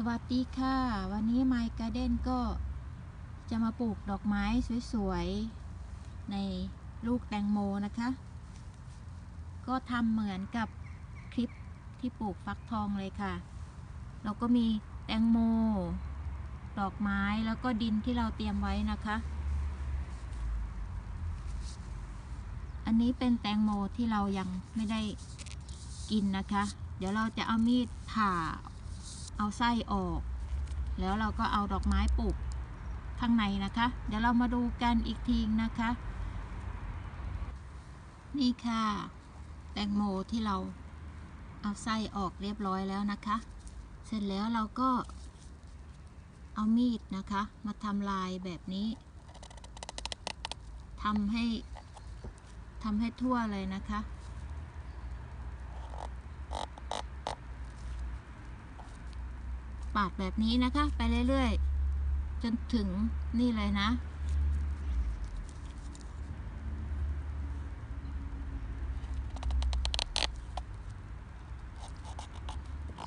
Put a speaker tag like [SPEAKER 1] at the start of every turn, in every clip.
[SPEAKER 1] สวัสดีค่ะ วันนี้ไมค์การ์เด้นก็จะมาปลูกดอกไม้สวยๆ ในลูกแตงโมนะคะ ก็ทำเหมือนกับคลิปที่ปลูกฟักทองเลยค่ะ เราก็มีแตงโม ดอกไม้แล้วก็ดินที่เราเตรียมไว้นะคะ อันนี้เป็นแตงโมที่เรายังไม่ได้กินนะคะ เดี๋ยวเราจะเอามีดผ่า เอาไส้ออก แล้วเราก็เอาดอกไม้ปลูกข้างในนะคะ เดี๋ยวเรามาดูกันอีกทีนะคะ นี่ค่ะ แตงโมที่เราเอาไส้ออกเรียบร้อยแล้วนะคะ เสร็จแล้วเราก็เอามีดนะคะ มาทำลายแบบนี้ทำให้ทำให้ทั่วเลยนะคะ ปาดแบบนี้นะคะ ไปเรื่อยๆ จนถึงนี่เลยนะ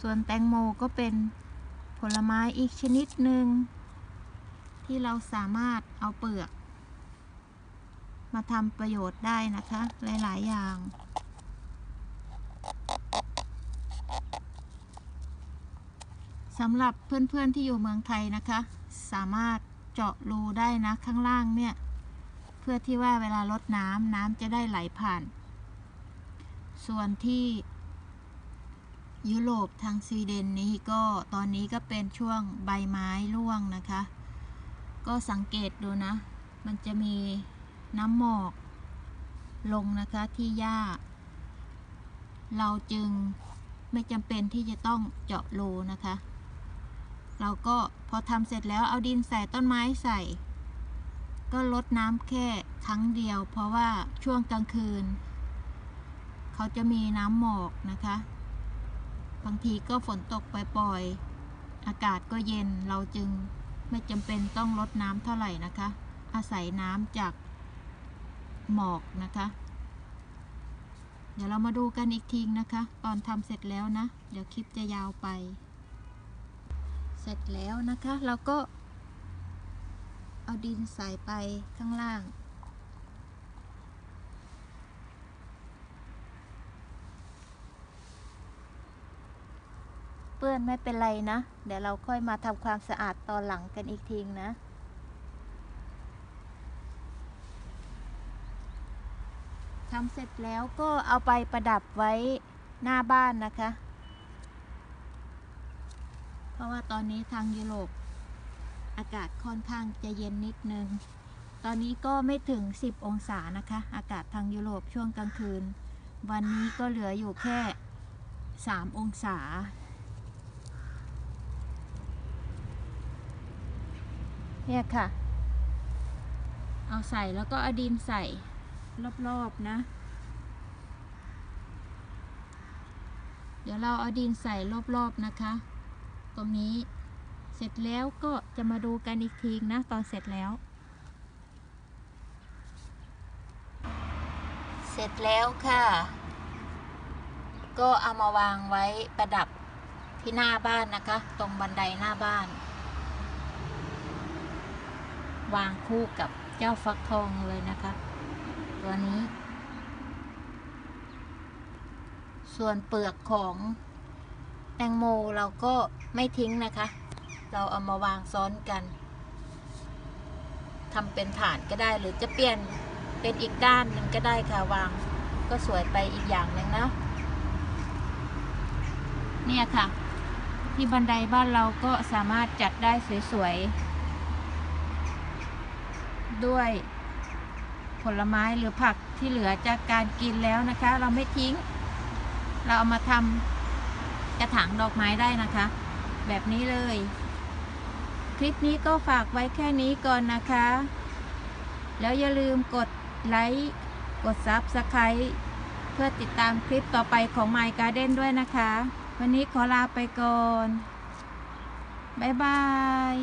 [SPEAKER 1] ส่วนแตงโมก็เป็นผลไม้อีกชนิดหนึ่ง ที่เราสามารถเอาเปลือก มาทำประโยชน์ได้นะคะ หลาย ๆ อย่าง สำหรับเพื่อนๆที่อยู่เมืองไทยนะคะ สามารถเจาะรูได้นะข้างล่างเนี่ย เพื่อที่ว่าเวลาลดน้ำน้ำจะได้ไหลผ่าน ส่วนที่ยุโรปทางสวีเดนนี้ก็ตอนนี้ก็เป็นช่วงใบไม้ร่วงนะคะ ก็สังเกตดูนะ มันจะมีน้ำหมอกลงนะคะที่หญ้า เราจึงไม่จำเป็นที่จะต้องเจาะรูนะคะ เราก็พอทำเสร็จแล้วเอาดินใส่ต้นไม้ใส่ ก็ลดน้ำแค่ครั้งเดียว เพราะว่าช่วงกลางคืน เขาจะมีน้ำหมอกนะคะ บางทีก็ฝนตกปล่อยๆอากาศก็เย็นเราจึงไม่จำเป็นต้องลดน้ำเท่าไหร่นะคะ อาศัยน้ำจากหมอกนะคะ เดี๋ยวเรามาดูกันอีกทีนะคะ ตอนทำเสร็จแล้วนะ เดี๋ยวคลิปจะยาวไป เสร็จแล้วนะคะ เราก็ เอาดินใส่ไปข้างล่าง เปื้อนไม่เป็นไรนะ เดี๋ยวเราค่อยมาทำความสะอาดตอนหลังกันอีกทีนะทำเสร็จแล้วก็เอาไปประดับไว้หน้าบ้านนะคะ ราะว่าตอนนี้ทางยุโรปอากาศค่อนข้างจะเย็นนิดนึง ตอนนี้ก็ไม่ถึง 10 องศานะคะ อากาศทางยุโรปช่วงกลางคืน วันนี้ก็เหลืออยู่แค่ 3 องศาเนี่ยค่ะ เอาใส่แล้วก็อดินใส่รอบๆนะ เดี๋ยวเราเอาดินใส่รอบๆนะคะ ตรงนี้ เสร็จแล้วก็จะมาดูกันอีกทีนะตอนเสร็จแล้ว เสร็จแล้วค่ะ ก็เอามาวางไว้ประดับที่หน้าบ้านนะคะ ตรงบันไดหน้าบ้าน วางคู่กับเจ้าฟักทองเลยนะคะ ตัวนี้ ส่วนเปลือกของ แตงโมเราก็ไม่ทิ้งนะคะ เราเอามาวางซ้อนกันทำเป็นฐานก็ได้หรือจะเปลี่ยนเป็นอีกด้านหนึ่งก็ได้ค่ะวาง ก็สวยไปอีกอย่างหนึ่งนะเนี่ยค่ะ ที่บันไดบ้านเราก็สามารถจัดได้สวยๆ ด้วยผลไม้หรือผักที่เหลือจากการกินแล้วนะคะ เราไม่ทิ้ง เราเอามาทำ กระถางดอกไม้ได้นะคะ แบบนี้เลย คลิปนี้ก็ฝากไว้แค่นี้ก่อนนะคะ แล้วอย่าลืมกดไลค์กดซับสไคร b ์เพื่อติดตามคลิปต่อไปของ My Garden ด้วยนะคะ วันนี้ขอลาไปก่อน บ๊ายบาย